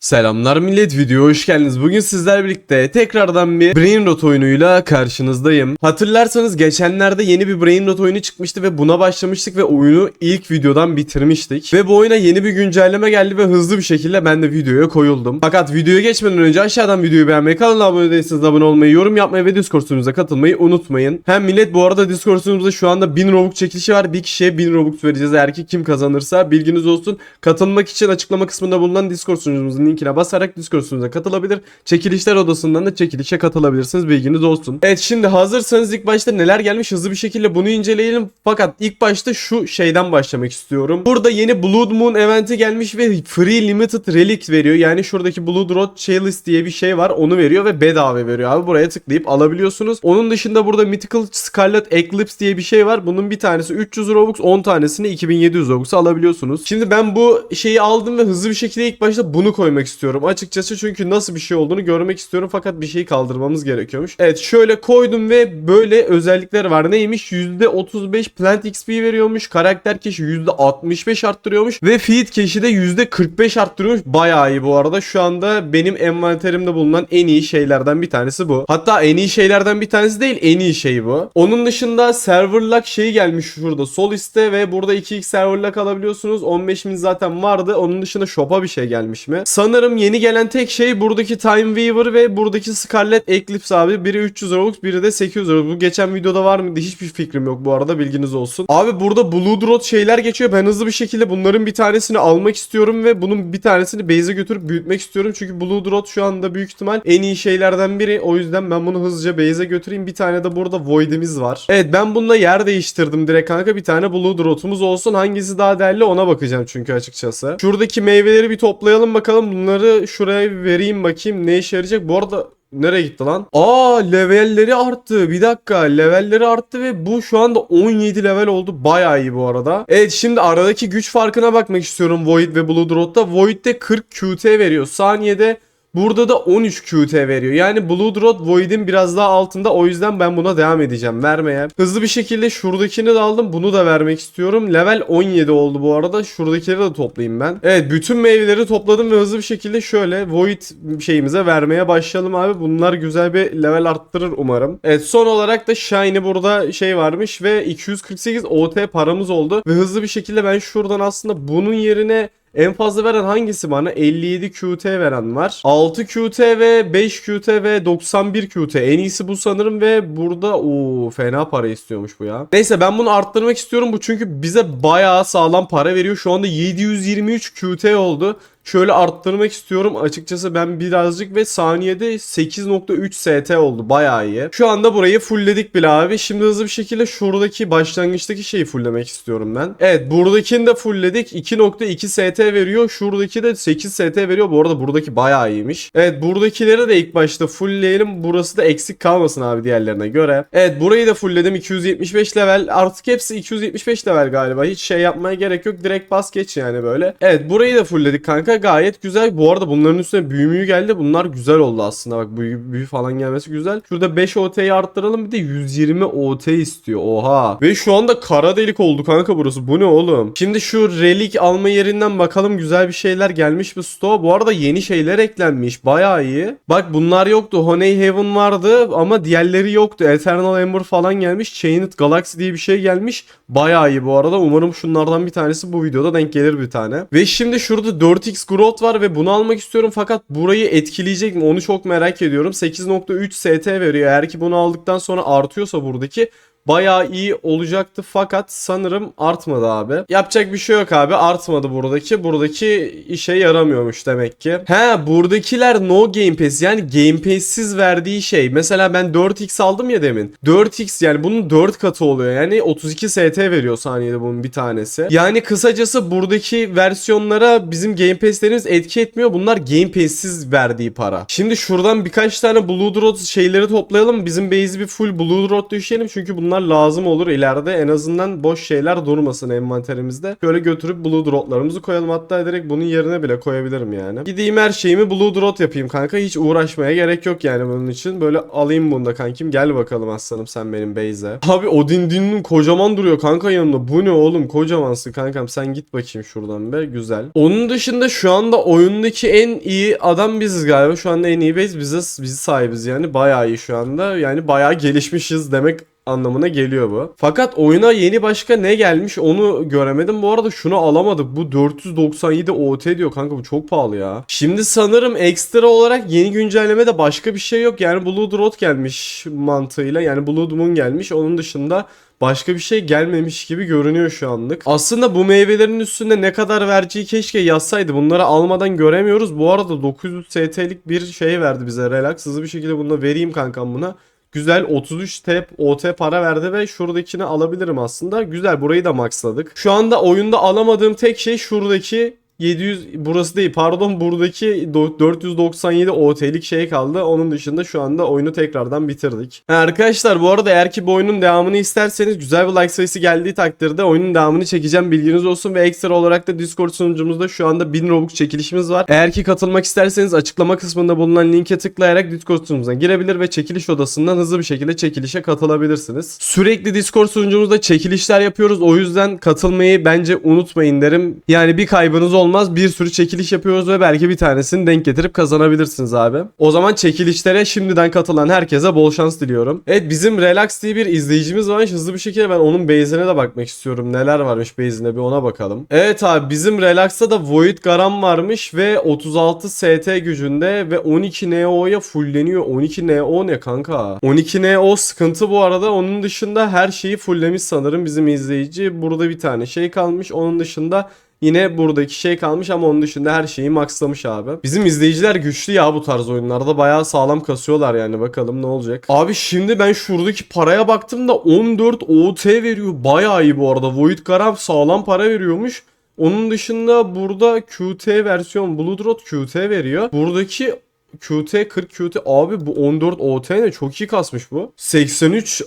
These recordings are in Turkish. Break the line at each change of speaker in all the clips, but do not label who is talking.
Selamlar millet video hoş geldiniz. Bugün sizler birlikte tekrardan bir Brain Rot oyunuyla karşınızdayım. Hatırlarsanız geçenlerde yeni bir Brain Rot oyunu çıkmıştı ve buna başlamıştık ve oyunu ilk videodan bitirmiştik. Ve bu oyuna yeni bir güncelleme geldi ve hızlı bir şekilde ben de videoya koyuldum. Fakat videoya geçmeden önce aşağıdan videoyu beğenmeyi, kanala abone değilseniz abone olmayı, yorum yapmayı ve Discord sunucumuza katılmayı unutmayın. Hem millet bu arada Discord sunucumuzda şu anda 1000 Robux çekilişi var. Bir kişiye 1000 Robux vereceğiz eğer ki kim kazanırsa bilginiz olsun. Katılmak için açıklama kısmında bulunan Discord sunucumuzun linkine basarak Discord sunucumuza katılabilir. Çekilişler odasından da çekilişe katılabilirsiniz. Bilginiz olsun. Evet şimdi hazırsanız ilk başta neler gelmiş hızlı bir şekilde bunu inceleyelim. Fakat ilk başta şu şeyden başlamak istiyorum. Burada yeni Blood Moon eventi gelmiş ve Free Limited Relic veriyor. Yani şuradaki Blood Road Chalice diye bir şey var. Onu veriyor ve bedava veriyor abi. Buraya tıklayıp alabiliyorsunuz. Onun dışında burada Mythical Scarlet Eclipse diye bir şey var. Bunun bir tanesi 300 Robux, 10 tanesini 2700 Robux'a alabiliyorsunuz. Şimdi ben bu şeyi aldım ve hızlı bir şekilde ilk başta bunu koymak istiyorum. Açıkçası çünkü nasıl bir şey olduğunu görmek istiyorum fakat bir şeyi kaldırmamız gerekiyormuş. Evet şöyle koydum ve böyle özellikler var. Neymiş? %35 plant XP veriyormuş. Karakter keşi %65 arttırıyormuş. Ve feed keşi de %45 arttırıyormuş. Bayağı iyi bu arada. Şu anda benim envanterimde bulunan en iyi şeylerden bir tanesi bu. Hatta en iyi şeylerden bir tanesi değil en iyi şey bu. Onun dışında server lock şeyi gelmiş şurada sol üstte ve burada 2x server lock alabiliyorsunuz. 15.000 zaten vardı. Onun dışında shop'a bir şey gelmiş mi? Sanırım yeni gelen tek şey buradaki Time Weaver ve buradaki Scarlet Eclipse abi. Biri 300 Robux biri de 800 Robux. Bu geçen videoda var mıydı? Hiçbir fikrim yok bu arada bilginiz olsun. Abi burada Blue Dot şeyler geçiyor. Ben hızlı bir şekilde bunların bir tanesini almak istiyorum ve bunun bir tanesini base'e götürüp büyütmek istiyorum. Çünkü Blue Dot şu anda büyük ihtimal en iyi şeylerden biri. O yüzden ben bunu hızlıca base'e götüreyim. Bir tane de burada Void'imiz var. Evet ben bununla yer değiştirdim direkt kanka. Bir tane Blue Dot'umuz olsun. Hangisi daha değerli ona bakacağım çünkü açıkçası. Şuradaki meyveleri bir toplayalım bakalım. Bunları şuraya vereyim bakayım ne işe yarayacak. Bu arada Nereye gitti lan? Aa levelleri arttı. Bir dakika levelleri arttı ve bu şu anda 17 level oldu. Bayağı iyi bu arada. Evet şimdi aradaki güç farkına bakmak istiyorum Void ve Blood Road'da. Void'de 40 QT veriyor. Saniyede Burada da 13 QT veriyor. Yani Blood Road Void'in biraz daha altında. O yüzden ben buna devam edeceğim vermeye. Hızlı bir şekilde şuradakini de aldım. Bunu da vermek istiyorum. Level 17 oldu bu arada. Şuradakileri de toplayayım ben. Evet bütün meyveleri topladım ve hızlı bir şekilde şöyle Void şeyimize vermeye başlayalım abi. Bunlar güzel bir level arttırır umarım. Evet son olarak da Shiny burada şey varmış ve 248 OT paramız oldu. Ve hızlı bir şekilde ben şuradan aslında bunun yerine en fazla veren hangisi bana? 57 QT veren var. 6 QT ve 5 QT ve 91 QT. En iyisi bu sanırım ve burada o fena para istiyormuş bu ya. Neyse ben bunu arttırmak istiyorum bu çünkü bize bayağı sağlam para veriyor. Şu anda 723 QT oldu. Şöyle arttırmak istiyorum. Açıkçası ben birazcık ve saniyede 8.3 ST oldu. Bayağı iyi. Şu anda burayı fullledik bile abi. Şimdi hızlı bir şekilde şuradaki başlangıçtaki şeyi fulllemek istiyorum ben. Evet buradakini de fullledik. 2.2 ST veriyor. Şuradaki de 8 ST veriyor. Bu arada buradaki bayağı iyiymiş. Evet buradakileri de ilk başta fullleyelim. Burası da eksik kalmasın abi diğerlerine göre. Evet burayı da fullledim. 275 level. Artık hepsi 275 level galiba. Hiç şey yapmaya gerek yok. Direkt bas geç yani böyle. Evet burayı da fullledik kanka gayet güzel. Bu arada bunların üstüne büyümüyü geldi. Bunlar güzel oldu aslında. Bak büyü, büyü falan gelmesi güzel. Şurada 5 OT'yi arttıralım. Bir de 120 OT istiyor. Oha. Ve şu anda kara delik oldu kanka burası. Bu ne oğlum? Şimdi şu relik alma yerinden bakalım güzel bir şeyler gelmiş mi stoğa. Bu arada yeni şeyler eklenmiş. Bayağı iyi. Bak bunlar yoktu. Honey Heaven vardı ama diğerleri yoktu. Eternal Ember falan gelmiş. Chained Galaxy diye bir şey gelmiş. Bayağı iyi bu arada. Umarım şunlardan bir tanesi bu videoda denk gelir bir tane. Ve şimdi şurada 4x growth var ve bunu almak istiyorum fakat burayı etkileyecek mi onu çok merak ediyorum. 8.3 ST veriyor. Eğer ki bunu aldıktan sonra artıyorsa buradaki bayağı iyi olacaktı fakat sanırım artmadı abi. Yapacak bir şey yok abi artmadı buradaki. Buradaki işe yaramıyormuş demek ki. He buradakiler no game pass yani game pass'siz verdiği şey. Mesela ben 4x aldım ya demin. 4x yani bunun 4 katı oluyor. Yani 32 ST veriyor saniyede bunun bir tanesi. Yani kısacası buradaki versiyonlara bizim game pass'lerimiz etki etmiyor. Bunlar game pass'siz verdiği para. Şimdi şuradan birkaç tane Blue Dot şeyleri toplayalım. Bizim base'i bir full Blue Dot düşelim çünkü bunlar bunlar lazım olur ileride. En azından boş şeyler durmasın envanterimizde. Şöyle götürüp Blue Dot'larımızı koyalım. Hatta direkt bunun yerine bile koyabilirim yani. Gideyim her şeyimi Blue Dot yapayım kanka. Hiç uğraşmaya gerek yok yani bunun için. Böyle alayım bunu da kankim. Gel bakalım aslanım sen benim base'e. Abi Odin Din'in kocaman duruyor kanka yanımda. Bu ne oğlum kocamansın kankam. Sen git bakayım şuradan be. Güzel. Onun dışında şu anda oyundaki en iyi adam biziz galiba. Şu anda en iyi base biziz. Biz sahibiz yani. Bayağı iyi şu anda. Yani bayağı gelişmişiz demek anlamına geliyor bu. Fakat oyuna yeni başka ne gelmiş onu göremedim. Bu arada şunu alamadık. Bu 497 OT diyor kanka bu çok pahalı ya. Şimdi sanırım ekstra olarak yeni güncellemede başka bir şey yok. Yani Blood Road gelmiş mantığıyla. Yani Blood Moon gelmiş. Onun dışında başka bir şey gelmemiş gibi görünüyor şu anlık. Aslında bu meyvelerin üstünde ne kadar vereceği keşke yazsaydı. Bunları almadan göremiyoruz. Bu arada 900 ST'lik bir şey verdi bize. Relax hızlı bir şekilde bunu vereyim kankam buna. Güzel 33 TP OT para verdi ve şuradakini alabilirim aslında. Güzel burayı da maxladık. Şu anda oyunda alamadığım tek şey şuradaki 700 burası değil pardon buradaki do- 497 OT'lik şey kaldı. Onun dışında şu anda oyunu tekrardan bitirdik. Arkadaşlar bu arada eğer ki bu oyunun devamını isterseniz güzel bir like sayısı geldiği takdirde oyunun devamını çekeceğim bilginiz olsun ve ekstra olarak da Discord sunucumuzda şu anda 1000 Robux çekilişimiz var. Eğer ki katılmak isterseniz açıklama kısmında bulunan linke tıklayarak Discord sunucumuza girebilir ve çekiliş odasından hızlı bir şekilde çekilişe katılabilirsiniz. Sürekli Discord sunucumuzda çekilişler yapıyoruz. O yüzden katılmayı bence unutmayın derim. Yani bir kaybınız olmaz. Bir sürü çekiliş yapıyoruz ve belki bir tanesini denk getirip kazanabilirsiniz abi. O zaman çekilişlere şimdiden katılan herkese bol şans diliyorum. Evet bizim Relax diye bir izleyicimiz varmış. Hızlı bir şekilde ben onun base'ine de bakmak istiyorum. Neler varmış base'ine bir ona bakalım. Evet abi bizim Relax'ta da Void Garam varmış ve 36 ST gücünde ve 12 NO'ya fullleniyor. 12 NO ne kanka? 12 NO sıkıntı bu arada. Onun dışında her şeyi fulllemiş sanırım bizim izleyici. Burada bir tane şey kalmış. Onun dışında Yine buradaki şey kalmış ama onun dışında her şeyi maxlamış abi. Bizim izleyiciler güçlü ya bu tarz oyunlarda. Bayağı sağlam kasıyorlar yani bakalım ne olacak. Abi şimdi ben şuradaki paraya baktım da 14 OT veriyor. Bayağı iyi bu arada. Void Garam sağlam para veriyormuş. Onun dışında burada QT versiyon Bloodrot QT veriyor. Buradaki QT 40 QT abi bu 14 OT ne çok iyi kasmış bu. 83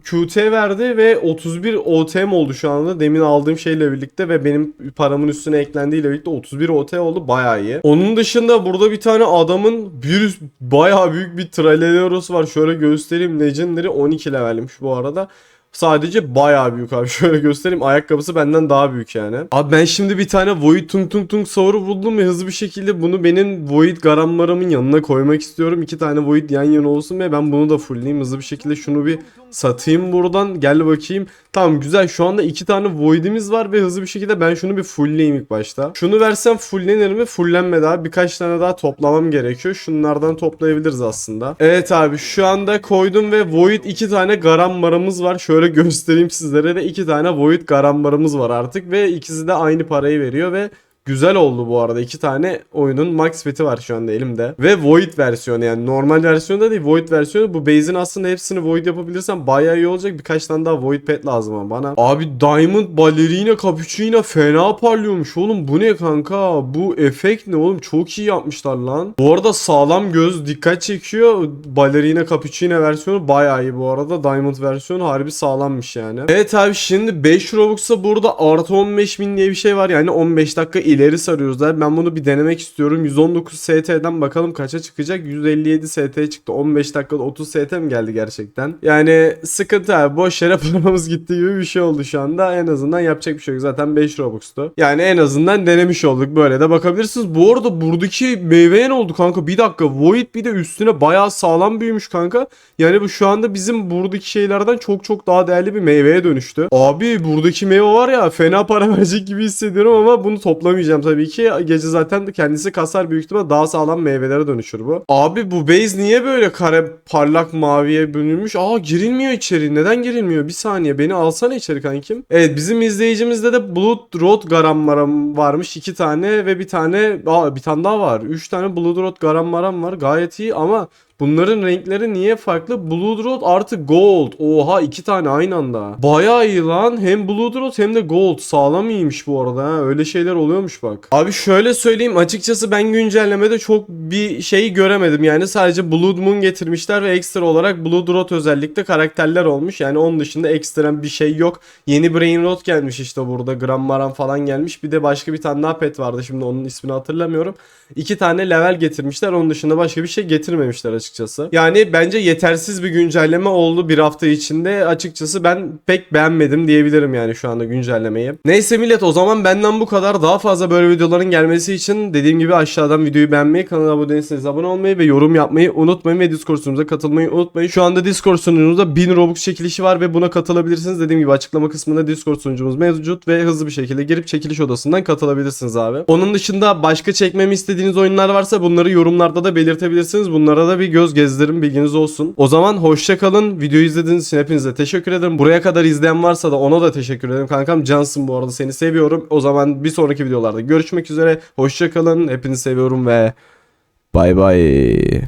QT verdi ve 31 OTM oldu şu anda. Demin aldığım şeyle birlikte ve benim paramın üstüne eklendiğiyle birlikte 31 OT oldu. Bayağı iyi. Onun dışında burada bir tane adamın bir bayağı büyük bir Traleleros var. Şöyle göstereyim. Legendary 12 levelmiş bu arada. Sadece bayağı büyük abi. Şöyle göstereyim. Ayakkabısı benden daha büyük yani. Abi ben şimdi bir tane Void Tung Tung Tung Saur'u buldum ve hızlı bir şekilde bunu benim Void garamlarımın yanına koymak istiyorum. İki tane Void yan yana olsun ve ben bunu da fullleyeyim. Hızlı bir şekilde şunu bir satayım buradan. Gel bakayım. Tamam güzel. Şu anda iki tane Void'imiz var ve hızlı bir şekilde ben şunu bir fullleyeyim ilk başta. Şunu versem fulllenir mi? Fullenmedi abi. Birkaç tane daha toplamam gerekiyor. Şunlardan toplayabiliriz aslında. Evet abi şu anda koydum ve Void iki tane garammarımız var. Şöyle göstereyim sizlere de iki tane Void garammarımız var artık ve ikisi de aynı parayı veriyor ve Güzel oldu bu arada. İki tane oyunun max feti var şu anda elimde. Ve Void versiyonu yani normal versiyonu da değil Void versiyonu. Bu base'in aslında hepsini Void yapabilirsem bayağı iyi olacak. Birkaç tane daha Void pet lazım bana. Abi Diamond Ballerina Cappuccino fena parlıyormuş oğlum. Bu ne kanka? Bu efekt ne oğlum? Çok iyi yapmışlar lan. Bu arada sağlam göz dikkat çekiyor. Ballerina Cappuccino versiyonu bayağı iyi bu arada. Diamond versiyonu harbi sağlammış yani. Evet abi şimdi 5 Robux'a burada artı 15 bin diye bir şey var. Yani 15 dakika ileri sarıyoruz. Ben bunu bir denemek istiyorum. 119 ST'den bakalım kaça çıkacak. 157 ST çıktı. 15 dakikada 30 ST mi geldi gerçekten? Yani sıkıntı abi. Boş yere paramız gitti gibi bir şey oldu şu anda. En azından yapacak bir şey yok. Zaten 5 Robux'tu. Yani en azından denemiş olduk. Böyle de bakabilirsiniz. Bu arada buradaki meyveye ne oldu kanka? Bir dakika. Void bir de üstüne bayağı sağlam büyümüş kanka. Yani bu şu anda bizim buradaki şeylerden çok çok daha değerli bir meyveye dönüştü. Abi buradaki meyve var ya fena para verecek gibi hissediyorum ama bunu toplamayacağım tabii ki. Gece zaten kendisi kasar büyük ihtimal daha sağlam meyvelere dönüşür bu. Abi bu base niye böyle kare parlak maviye bölünmüş? Aa girilmiyor içeri. Neden girilmiyor? Bir saniye beni alsana içeri kankim. Evet bizim izleyicimizde de Blood Road Garammaram varmış. iki tane ve bir tane aa bir tane daha var. Üç tane Blood Road Garammaram var. Gayet iyi ama Bunların renkleri niye farklı? Blood Road artı Gold. Oha iki tane aynı anda. Bayağı iyi lan. Hem Blood Road hem de Gold. Sağlam iyiymiş bu arada ha. Öyle şeyler oluyormuş bak. Abi şöyle söyleyeyim. Açıkçası ben güncellemede çok bir şey göremedim. Yani sadece Blood Moon getirmişler ve ekstra olarak Blood Road özellikle karakterler olmuş. Yani onun dışında ekstrem bir şey yok. Yeni Brain Rot gelmiş işte burada. Gram Maran falan gelmiş. Bir de başka bir tane daha pet vardı. Şimdi onun ismini hatırlamıyorum. İki tane level getirmişler. Onun dışında başka bir şey getirmemişler açıkçası. Yani bence yetersiz bir güncelleme oldu bir hafta içinde. Açıkçası ben pek beğenmedim diyebilirim yani şu anda güncellemeyi. Neyse millet o zaman benden bu kadar. Daha fazla böyle videoların gelmesi için dediğim gibi aşağıdan videoyu beğenmeyi, kanala abone değilseniz abone olmayı ve yorum yapmayı unutmayın ve Discord sunucumuza katılmayı unutmayın. Şu anda Discord sunucumuzda 1000 Robux çekilişi var ve buna katılabilirsiniz. Dediğim gibi açıklama kısmında Discord sunucumuz mevcut ve hızlı bir şekilde girip çekiliş odasından katılabilirsiniz abi. Onun dışında başka çekmemi istediğiniz oyunlar varsa bunları yorumlarda da belirtebilirsiniz. Bunlara da bir göz gezdirin bilginiz olsun. O zaman hoşça kalın. Videoyu izlediğiniz için hepinize teşekkür ederim. Buraya kadar izleyen varsa da ona da teşekkür ederim. Kankam cansın bu arada seni seviyorum. O zaman bir sonraki videolarda görüşmek üzere. Hoşça kalın. Hepinizi seviyorum ve bay bay.